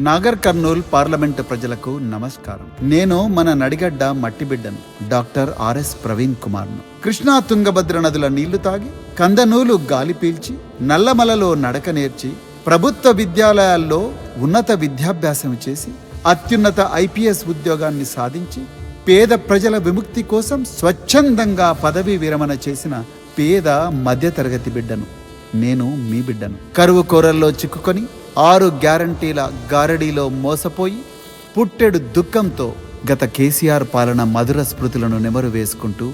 Nagar Kurnool parliament ప్రజలకు నమస్కారం. నేను మన నడిగడ్డ మట్టిబిడ్డను డాక్టర్ ఆర్ఎస్ ప్రవీణ్ కుమార్ను. కృష్ణా తుంగభద్ర నదుల నీళ్ళు తాగి కందనూలు గాలి పీల్చి నల్లమలలో నడక నేర్చి ప్రభుత్వ విద్యాలయాల్లో ఉన్నత విద్యాభ్యాసం చేసి అత్యున్నత ఐపీఎస్ ఉద్యోగాన్ని సాధించి పేద ప్రజల విముక్తి కోసం స్వచ్ఛందంగా పదవీ విరమణ చేసిన పేద మధ్యతరగతి బిడ్డను. నేను మీ బిడ్డను. కరువు కోరల్లో చిక్కుకొని ఆరు గ్యారంటీల గారడీలో మోసపోయి పుట్టెడు దుఃఖంతో గత కేసీఆర్ పాలన మధుర స్మృతులను నెమరు వేసుకుంటూ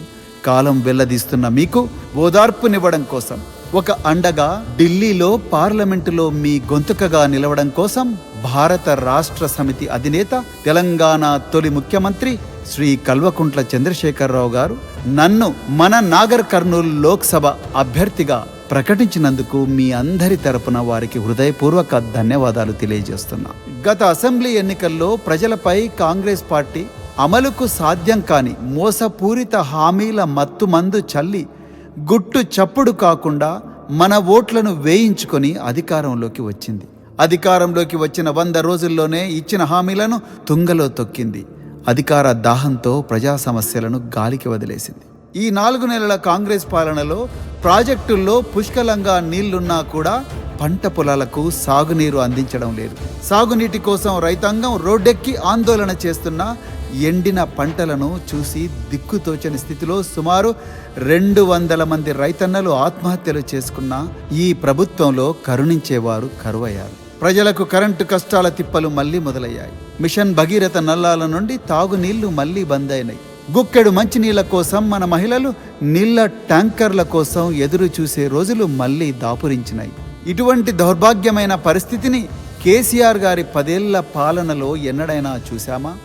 కాలం వెల్లదీస్తున్న మీకు ఓదార్పునివ్వడం కోసం ఒక అండగా ఢిల్లీలో పార్లమెంటులో మీ గొంతుకగా నిలవడం కోసం భారత రాష్ట్ర సమితి అధినేత తెలంగాణ తొలి ముఖ్యమంత్రి శ్రీ కల్వకుంట్ల చంద్రశేఖరరావు గారు నన్ను మన నాగర్ కర్నూలు లోక్సభ అభ్యర్థిగా ప్రకటించినందుకు మీ అందరి తరపున వారికి హృదయపూర్వక ధన్యవాదాలు తెలియజేస్తున్నా. గత అసెంబ్లీ ఎన్నికల్లో ప్రజలపై కాంగ్రెస్ పార్టీ అమలుకు సాధ్యం కాని మోసపూరిత హామీల మత్తుమందు చల్లి గుట్టు చప్పుడు కాకుండా మన ఓట్లను వేయించుకొని అధికారంలోకి వచ్చింది. అధికారంలోకి వచ్చిన వంద రోజుల్లోనే ఇచ్చిన హామీలను తుంగలో తొక్కింది. అధికార దాహంతో ప్రజా సమస్యలను గాలికి వదిలేసింది. ఈ నాలుగు నెలల కాంగ్రెస్ పాలనలో ప్రాజెక్టుల్లో పుష్కలంగా నీళ్ళున్నా కూడా పంట పొలాలకు సాగునీరు అందించడం లేదు. సాగునీటి కోసం రైతాంగం రోడ్డెక్కి ఆందోళన చేస్తున్న ఎండిన పంటలను చూసి దిక్కుతోచని స్థితిలో సుమారు రెండు వందల మంది రైతన్నలు ఆత్మహత్యలు చేసుకున్న ఈ ప్రభుత్వంలో కరుణించేవారు కరువయ్యారు. ప్రజలకు కరెంటు కష్టాల తిప్పలు మళ్ళీ మొదలయ్యాయి. మిషన్ భగీరథ నల్లాల నుండి తాగునీళ్ళు మళ్ళీ బంద్ అయినాయి. గుక్కెడు మంచినీళ్ళ కోసం మన మహిళలు నీళ్ళ ట్యాంకర్ల కోసం ఎదురు చూసే రోజులు మళ్ళీ దాపురించినాయి. ఇటువంటి దౌర్భాగ్యమైన పరిస్థితిని కేసీఆర్ గారి పదేళ్ళ పాలనలో ఎన్నడైనా చూశామా?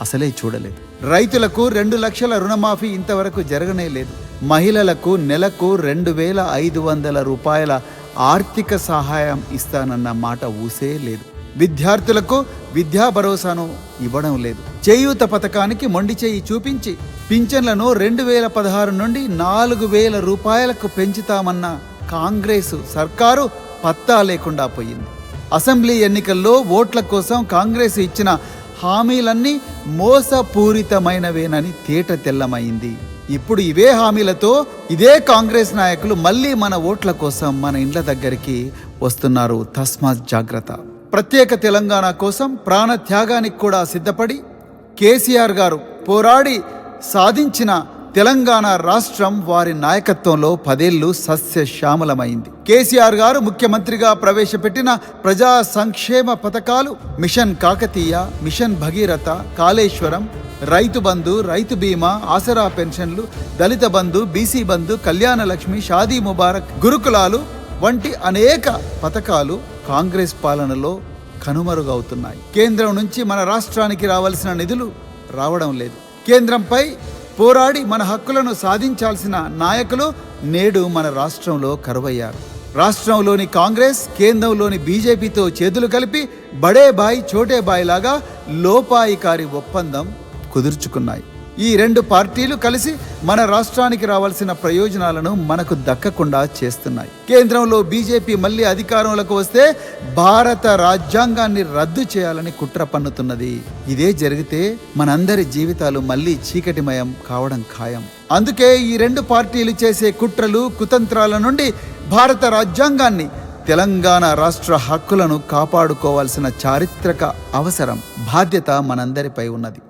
అసలే చూడలేదు. రైతులకు రెండు లక్షల రుణమాఫీ ఇంతవరకు జరగనే లేదు. మహిళలకు నెలకు రెండు వేల ఐదు వందల రూపాయల ఆర్థిక సహాయం ఇస్తానన్న మాట ఊసే లేదు. విద్యార్థులకు విద్యా భరోసాను ఇవ్వడం లేదు. చేయూత పథకానికి మొండి చేయి చూపించి పింఛన్లను రెండు వేల పదహారు నుండి నాలుగు వేల రూపాయలకు పెంచుతామన్న కాంగ్రెస్ సర్కారు పత్తా లేకుండా పోయింది. అసెంబ్లీ ఎన్నికల్లో ఓట్ల కోసం కాంగ్రెస్ ఇచ్చిన హామీలన్నీ మోసపూరితమైనవేనని తేట తెల్లమైంది. ఇప్పుడు ఇవే హామీలతో ఇదే కాంగ్రెస్ నాయకులు మళ్ళీ మన ఓట్ల కోసం మన ఇండ్ల దగ్గరికి వస్తున్నారు. తస్మాత్ జాగ్రత్త. ప్రత్యేక తెలంగాణ కోసం ప్రాణత్యాగానికి కూడా సిద్ధపడి కేసీఆర్ గారు పోరాడి సాధించిన తెలంగాణ రాష్ట్రం వారి నాయకత్వంలో పదేళ్ళు సస్యశ్యామలమైంది. కేసీఆర్ గారు ముఖ్యమంత్రిగా ప్రవేశపెట్టిన ప్రజా సంక్షేమ పథకాలు మిషన్ కాకతీయ మిషన్ భగీరథ కాళేశ్వరం రైతు బంధు రైతు బీమా ఆసరా పెన్షన్లు దళిత బంధు బీసీ బంధు కళ్యాణ లక్ష్మి షాదీ ముబారక్ గురుకులాలు వంటి అనేక పథకాలు కాంగ్రెస్ పాలనలో కనుమరుగవుతున్నాయి. కేంద్రం నుంచి మన రాష్ట్రానికి రావాల్సిన నిధులు రావడం లేదు. కేంద్రంపై పోరాడి మన హక్కులను సాధించాల్సిన నాయకులు నేడు మన రాష్ట్రంలో కరువయ్యారు. రాష్ట్రంలోని కాంగ్రెస్ కేంద్రంలోని బీజేపీతో చేతులు కలిపి బడే బాయ్ చోటే బాయ్ లాగా లోపాయికారి ఒప్పందం కుదుర్చుకున్నాయి. ఈ రెండు పార్టీలు కలిసి మన రాష్ట్రానికి రావాల్సిన ప్రయోజనాలను మనకు దక్కకుండా చేస్తున్నాయి. కేంద్రంలో బీజేపీ మళ్ళీ అధికారంలోకి వస్తే భారత రాజ్యాంగాన్ని రద్దు చేయాలని కుట్ర పన్నుతున్నది. ఇదే జరిగితే మనందరి జీవితాలు మళ్ళీ చీకటిమయం కావడం ఖాయం. అందుకే ఈ రెండు పార్టీలు చేసే కుట్రలు కుతంత్రాల నుండి భారత రాజ్యాంగాన్ని తెలంగాణ రాష్ట్ర హక్కులను కాపాడుకోవాల్సిన చారిత్రక అవసరం బాధ్యత మనందరిపై ఉన్నది.